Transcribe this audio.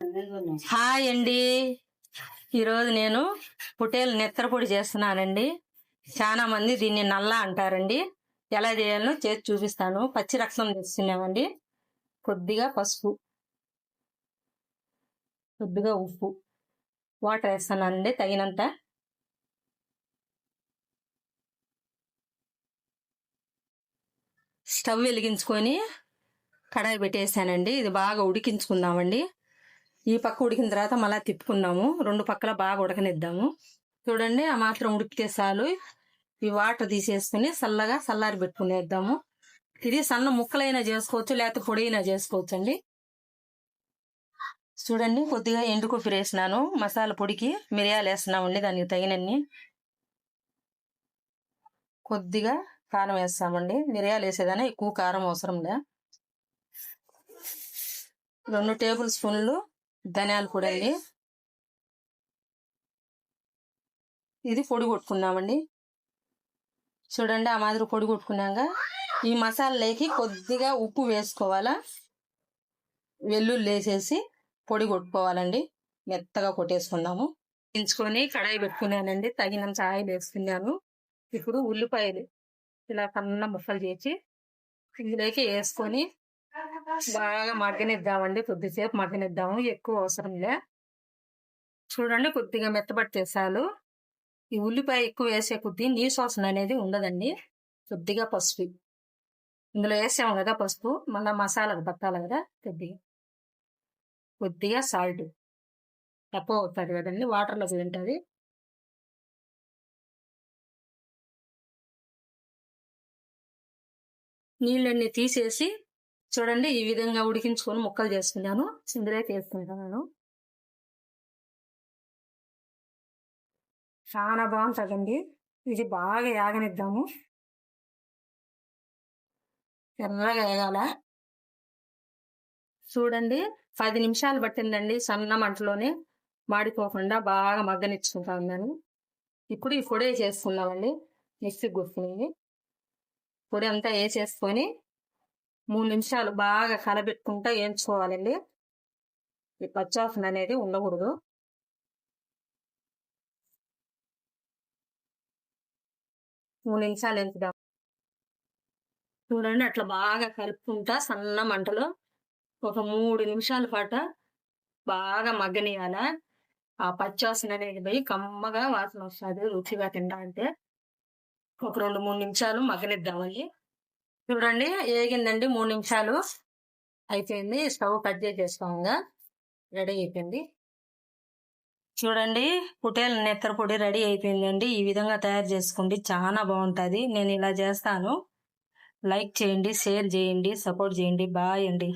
Hi అండి. ఈరోజు నేను పుటేలు నెత్తరపొడి చేస్తున్నానండి. చాలా మంది దీన్ని నల్ల అంటారండి. ఎలా చేయాలో చేసి చూపిస్తాను. పచ్చి రక్తం తెస్తున్నామండి కొద్దిగా పసుపు కొద్దిగా ఉప్పు. వాటర్ వేస్తున్నానండి తగినంత. స్టవ్ వెలిగించుకొని కడాయి పెట్టేసానండి. ఇది బాగా ఉడికించుకుందామండి. ఈ పక్క ఉడికిన తర్వాత మళ్ళీ తిప్పుకున్నాము రెండు పక్కల బాగా ఉడకనిద్దాము. చూడండి ఆ మాత్రం ఉడికితే చాలు. ఈ వాటర్ తీసేసుకుని చల్లగా చల్లారి పెట్టుకునేద్దాము. ఇది సన్న ముక్కలైనా చేసుకోవచ్చు లేకపోతే పొడి అయినా చేసుకోవచ్చు అండి చూడండి కొద్దిగా ఎండు కొబ్బరి వేసినాను. మసాలా పొడికి మిరియాలు వేస్తున్నామండి దానికి తగినన్ని. కొద్దిగా కారం వేస్తామండి. మిరియాలు వేసేదాన్ని ఎక్కువ కారం అవసరం లే. రెండు టేబుల్ స్పూన్లు ధనియాల పొడి అండి. ఇది పొడి కొట్టుకున్నామండి. చూడండి ఆ మాదిరి పొడి కొట్టుకున్నాక ఈ మసాలాలోకి కొద్దిగా ఉప్పు వేసుకోవాలా? వెల్లుల్లి వేసేసి పొడి కొట్టుకోవాలండి. మెత్తగా కొట్టేసుకుందాము. ఎంచుకొని కడాయి పెట్టుకున్నానండి. తగినంత ఆయిల్ వేసుకున్నాను. ఇప్పుడు ఉల్లిపాయలు ఇలా సన్న ముక్కలు చేసి ఇందులోకి వేసుకొని బాగా మగ్గనిద్దామండి. కొద్దిసేపు మగ్గనిద్దాము. ఎక్కువ అవసరం లే. చూడండి కొద్దిగా మెత్తబట్టేసాలు ఈ ఉల్లిపాయ ఎక్కువ వేసే కొద్ది నీసు వాసన అనేది ఉండదండి. కొద్దిగా పసుపు. ఇందులో వేసాము కదా పసుపు. మళ్ళీ మసాలాకు పట్టాలి కదా కొద్దిగా. కొద్దిగా సాల్ట్. తక్కువ అవుతుంది కదండి. వాటర్లో తింటుంది. నీళ్ళన్నీ తీసేసి చూడండి ఈ విధంగా ఉడికించుకొని ముక్కలు చేసుకున్నాను. సిందులోకి వేసుకుంటాను చాలా బాగుంటుందండి. ఇది బాగా యాగనిద్దాము ఎర్రగా వేగాల చూడండి పది నిమిషాలు పట్టిందండి సన్న మంటలోనే మాడిపోకుండా బాగా మగ్గనిచ్చుకుంటా ఉన్నాను. ఇప్పుడు ఈ పొడి చేసుకున్నామండి మిక్సీ గుర్తుంది పొడి అంతా వేసేసుకొని మూడు నిమిషాలు బాగా కలబెట్టుకుంటా వేయించుకోవాలండి ఈ పచ్చాసన అనేది ఉండకూడదు. మూడు నిమిషాలు ఎంచుదాం చూడండి అట్లా బాగా కలుపుకుంటా సన్న మంటలో ఒక మూడు నిమిషాల పాటు బాగా మగ్గనియాల ఆ పచ్చాసన అనేది పోయి కమ్మగా వాసన వస్తుంది రుచిగా తింటా అంటే. ఒక రెండు మూడు నిమిషాలు మగ్గనిద్దామని చూడండి ఏగిందండి మూడు నిమిషాలు. అయిపోయింది. Stove cut చేసేసుకోంగా. రెడీ అయిపోయింది. చూడండి పుటేల నెత్తర పొడి రెడీ అయిపోయిందండి. ఈ విధంగా తయారు చేసుకోండి చాలా బాగుంటుంది. నేను ఇలా చేస్తాను. లైక్ చేయండి షేర్ చేయండి సపోర్ట్ చేయండి. బాయ్ అండి.